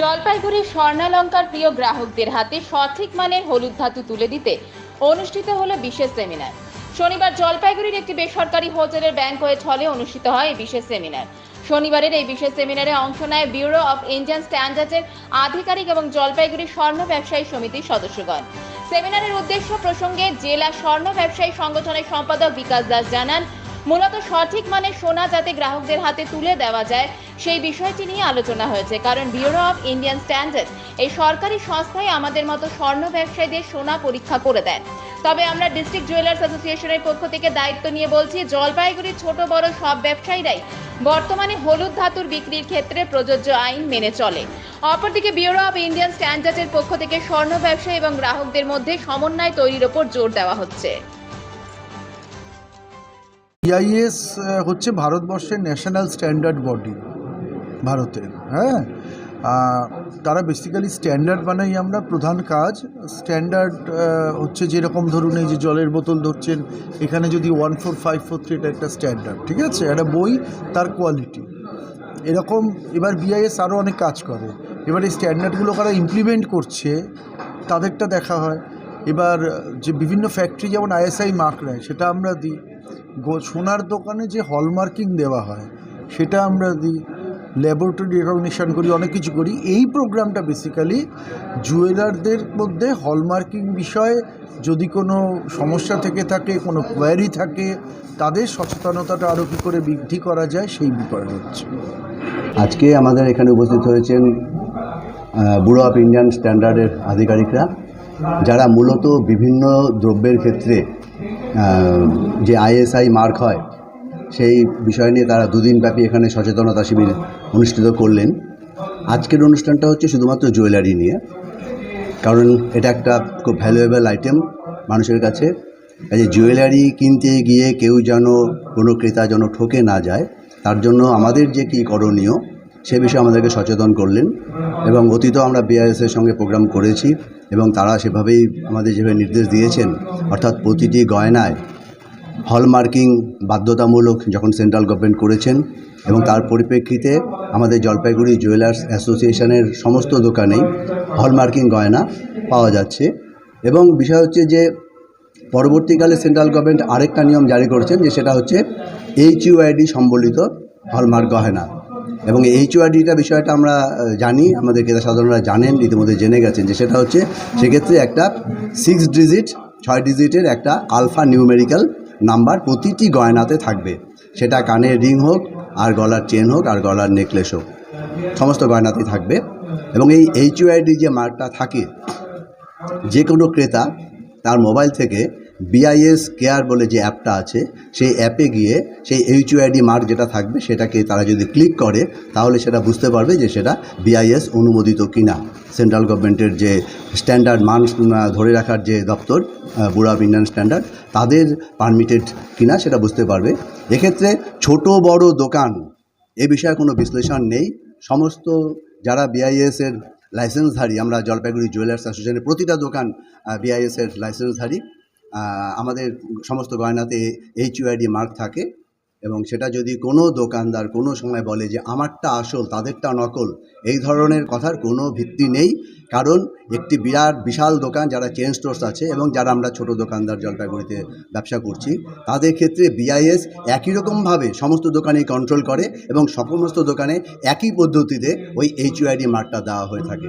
জলপাইগুড়ি স্বর্ণালঙ্কার প্রিয় গ্রাহকদের হাতে সঠিক মানের হলুদ ধাতু তুলে দিতে অনুষ্ঠিত হলো বিশেষ সেমিনার। শনিবার জলপাইগুড়ির একটি বেসরকারি হোটেলের ব্যাংকোয়েট হলে অনুষ্ঠিত হয় এই বিশেষ সেমিনার। শনিবারের এই বিশেষ সেমিনারে অংশ নেয় ব্যুরো অফ ইন্ডিয়ান স্ট্যান্ডার্ডের আধিকারিক এবং জলপাইগুড়ি স্বর্ণ ব্যবসায়ী সমিতির সদস্যগণ। সেমিনারের উদ্দেশ্য প্রসঙ্গে জেলা স্বর্ণ ব্যবসায়ী সংগঠনের সম্পাদক বিকাশ দাস জানান মূলত সঠিক মানে সোনা যাতে গ্রাহকদের হাতে তুলে দেওয়া যায়, সেই বিষয়টি নিয়ে আলোচনা হয়েছে। কারণ ব্যুরো অফ ইন্ডিয়ান স্ট্যান্ডার্ড এই সরকারি সংস্থায় আমাদের মতো স্বর্ণ ব্যবসায়ীদের সোনা পরীক্ষা করে দেন তবে আমরা ডিস্ট্রিক্ট জুয়েলার্স অ্যাসোসিয়েশনের পক্ষ থেকে দায়িত্ব নিয়ে বলছি, জলপাইগুড়ির ছোট বড় সব ব্যবসায়ীরাই বর্তমানে হলুদ ধাতুর বিক্রির ক্ষেত্রে প্রযোজ্য আইন মেনে চলে। অপরদিকে ব্যুরো অফ ইন্ডিয়ান স্ট্যান্ডার্ডের পক্ষ থেকে স্বর্ণ ব্যবসায়ী এবং গ্রাহকদের মধ্যে সমন্বয় তৈরির ওপর জোর দেওয়া হচ্ছে। বিআইএস হচ্ছে ভারতবর্ষের ন্যাশনাল স্ট্যান্ডার্ড বডি ভারতের হ্যাঁ? তারা বেসিক্যালি স্ট্যান্ডার্ড বানাই আমরা, প্রধান কাজ। স্ট্যান্ডার্ড হচ্ছে যেরকম ধরুন এই যে জলের বোতল ধরছেন, এখানে যদি one four five four three এটা একটা স্ট্যান্ডার্ড ঠিক আছে? একটা বই, তার কোয়ালিটি এরকম এবার বিআইএস আরও অনেক কাজ করে। এবার এই স্ট্যান্ডার্ডগুলো কারা ইমপ্লিমেন্ট করছে, তাদেরটা দেখা হয়। এবার, যে বিভিন্ন ফ্যাক্টরি যেমন আইএসআই মার্ক নেয়, সেটা আমরা দিই। সোনার দোকানে যে হলমার্কিং দেওয়া হয়, সেটা আমরা দিই। ল্যাবরেটরি রেকগনিশন করি, অনেক কিছু করি। এই প্রোগ্রামটা বেসিক্যালি জুয়েলারদের মধ্যে হলমার্কিং বিষয়ে যদি কোনো সমস্যা থেকে থাকে, কোনো কোয়ারি থাকে, তাদের সচেতনতাটা আরও কী করে বৃদ্ধি করা যায়, সেই বিষয়ে হচ্ছে। আজকে আমাদের এখানে উপস্থিত হয়েছেন ব্যুরো অফ ইন্ডিয়ান স্ট্যান্ডার্ডের আধিকারিকরা। যারা মূলত বিভিন্ন দ্রব্যের ক্ষেত্রে যে আইএসআই মার্ক হয়, সেই বিষয় নিয়ে তারা দুদিন ব্যাপী এখানে সচেতনতা শিবির অনুষ্ঠিত করলেন। আজকের অনুষ্ঠানটা হচ্ছে শুধুমাত্র জুয়েলারি নিয়ে, কারণ এটা একটা খুব ভ্যালুয়েবল আইটেম মানুষের কাছে। কাজে জুয়েলারি কিনতে গিয়ে কেউ যেন কোনো ক্রেতা যেন ঠকে না যায়, তার জন্য আমাদের যে কী করণীয় সে বিষয়ে আমাদেরকে সচেতন করলেন এবং অতীত আমরা বিআইএসের সঙ্গে প্রোগ্রাম করেছি এবং তারা সেভাবেই আমাদের যেভাবে নির্দেশ দিয়েছেন, অর্থাৎ প্রতিটি গয়নায় হলমার্কিং বাধ্যতামূলক যখন সেন্ট্রাল গভর্নমেন্ট করেছেন এবং তার পরিপ্রেক্ষিতে আমাদের জলপাইগুড়ি জুয়েলার্স অ্যাসোসিয়েশনের সমস্ত দোকানেই হলমার্কিং গয়না পাওয়া যাচ্ছে এবং বিষয় হচ্ছে যে পরবর্তীকালে সেন্ট্রাল গভর্নমেন্ট আরেকটা নিয়ম জারি করেছেন যে সেটা হচ্ছে এইচ ইউআইডি সম্বলিত হলমার্ক গয়না। এবং এইচ ইউআইডিটা বিষয়টা আমরা জানি, আমাদের ক্রেতা সাধারণরা জানেন, ইতিমধ্যে জেনে গেছেন যে সেটা হচ্ছে সেক্ষেত্রে একটা সিক্স ডিজিট ছয় ডিজিটের একটা আলফা নিউমেরিক্যাল নাম্বার প্রতিটি গয়নাতে থাকবে। সেটা কানের রিং হোক, আর গলার চেন হোক, আর গলার নেকলেস হোক, সমস্ত গয়নাতেই থাকবে। এবং এই এইচ ইউআইডি যে মার্কটা থাকে, যে কোনো ক্রেতা তার মোবাইল থেকে বিআইএস কেয়ার বলে যে অ্যাপটা আছে, সেই অ্যাপে গিয়ে সেই এইচইআইডি মার্ক যেটা থাকবে, সেটাকে তারা যদি ক্লিক করে, তাহলে সেটা বুঝতে পারবে যে সেটা বিআইএস অনুমোদিত কিনা। সেন্ট্রাল গভর্নমেন্টের যে স্ট্যান্ডার্ড মান ধরে রাখার যে দপ্তর বুড়া অফ ইন্ডিয়ান স্ট্যান্ডার্ড তাদের পারমিটেড কিনা সেটা বুঝতে পারবে। এক্ষেত্রে ছোট বড় দোকান, এ বিষয়ে কোনো বিশ্লেষণ নেই। সমস্ত যারা বিআইএসের লাইসেন্সধারী আমরা জলপাইগুড়ি জুয়েলার্স অ্যাসোসিয়েশনের প্রতিটা দোকান বিআইএসের লাইসেন্সধারী আমাদের সমস্ত গয়নাতে এইচ ইউআইডি মার্ক থাকে এবং সেটা যদি কোনো দোকানদার কোনো সময় বলে যে আমারটা আসল, তাদেরটা নকল, এই ধরনের কথার কোনো ভিত্তি নেই। কারণ একটি বিরাট, বিশাল দোকান যারা চেন স্টোর্স আছে এবং যারা আমরা ছোট দোকানদার জলপাইগুড়িতে ব্যবসা করছি, তাদের ক্ষেত্রে বিআইএস একই রকমভাবে সমস্ত দোকানেই কন্ট্রোল করে এবং সমস্ত দোকানে একই পদ্ধতিতে ওই এইচ ইউআইডি মার্কটা দেওয়া হয়ে থাকে।